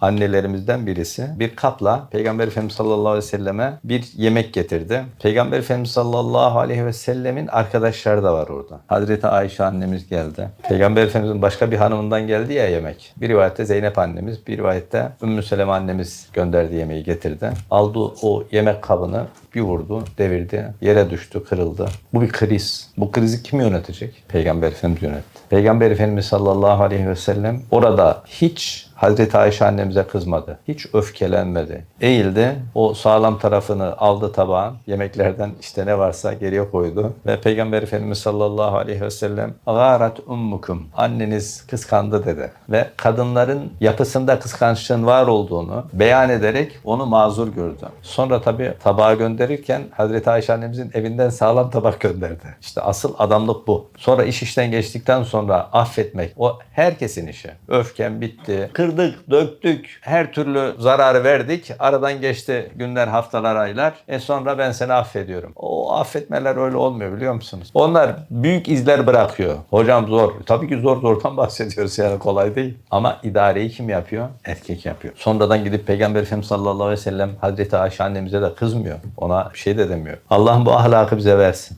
annelerimizden birisi bir kapla Peygamber Efendimiz sallallahu aleyhi ve selleme bir yemek getirdi. Peygamber Efendimiz sallallahu aleyhi ve sellemin arkadaşları da var orada. Hazreti Ayşe annemiz geldi. Peygamber Efendimizin başka bir hanımından geldi ya yemek. Bir rivayette Zeynep annemiz, bir rivayette Ümmü Seleme annemiz gönderdi yemeği getirdi. Aldı o yemek kabını bir vurdu, devirdi, yere düştü, kırıldı. Bu bir kriz. Bu krizi kim yönetecek? Peygamber Efendimiz yönetti. Peygamber Efendimiz sallallahu aleyhi ve sellem orada hiç Hazreti Ayşe annemize kızmadı. Hiç öfkelenmedi. Eğildi. O sağlam tarafını aldı tabağın. Yemeklerden işte ne varsa geriye koydu. Ve Peygamber Efendimiz sallallahu aleyhi ve sellem Garat ummukum. Anneniz kıskandı dedi. Ve kadınların yapısında kıskançlığın var olduğunu beyan ederek onu mazur gördü. Sonra tabii tabağı gönderirken Hazreti Ayşe annemizin evinden sağlam tabak gönderdi. İşte asıl adamlık bu. Sonra iş işten geçtikten sonra affetmek o herkesin işi. Öfken bitti. Kırdık, döktük, her türlü zararı verdik. Aradan geçti günler, haftalar, aylar. E sonra ben seni affediyorum. O affetmeler öyle olmuyor biliyor musunuz? Onlar büyük izler bırakıyor. Hocam zor. Tabii ki zor zordan bahsediyoruz yani kolay değil. Ama idareyi kim yapıyor? Erkek yapıyor. Sonradan gidip Peygamber Efendimiz sallallahu aleyhi ve sellem Hazreti Ayşe annemize de kızmıyor. Ona bir şey de demiyor. Allah'ım bu ahlakı bize versin.